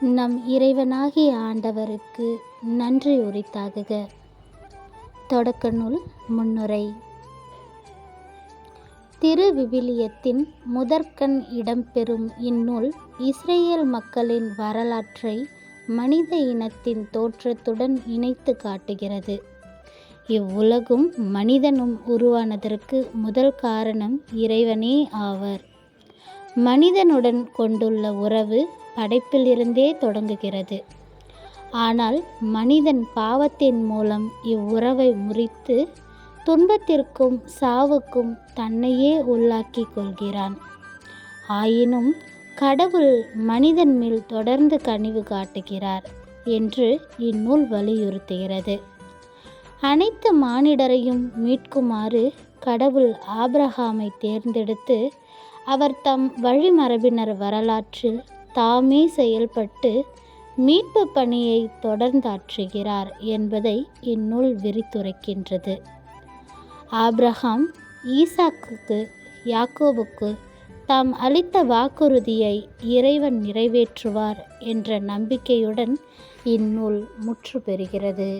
நம் இறைவனாகிய ஆண்டவருக்கு நன்றி உரித்தாகுக. தொடக்க நூல் முன்னுரை. திருவிவிலியத்தின் முதற்கண் இடம்பெறும் இந்நூல் இஸ்ரேல் மக்களின் வரலாற்றை மனித இனத்தின் தோற்றத்துடன் இணைத்து காட்டுகிறது. இவ்வுலகும் மனிதனும் உருவானதற்கு முதல் காரணம் இறைவனே ஆவர். மனிதனுடன் கொண்டுள்ள உறவு படைப்பிலிருந்தே தொடங்குகிறது. ஆனால் மனிதன் பாவத்தின் மூலம் இவ்வுறவை முறித்து துன்பத்திற்கும் சாவுக்கும் தன்னையே உள்ளாக்கி கொள்கிறான். ஆயினும் கடவுள் மனிதன் மேல் தொடர்ந்து கனிவு காட்டுகிறார் என்று இந்நூல் வலியுறுத்துகிறது. அனைத்து மானிடரையும் மீட்குமாறு கடவுள் ஆப்ரஹாமை தேர்ந்தெடுத்து அவர் தம் வழிமரபினர் வரலாற்றில் தாமே செயல்பட்டு மீட்பு பணியை தொடர்ந்தாற்றுகிறார் என்பதை இந்நூல் விரித்துரைக்கின்றது. ஆப்ரஹாம் ஈசாக்குக்கு யாக்கோபுக்கு தாம் அளித்த வாக்குறுதியை இறைவன் நிறைவேற்றுவார் என்ற நம்பிக்கையுடன் இந்நூல் முற்று பெறுகிறது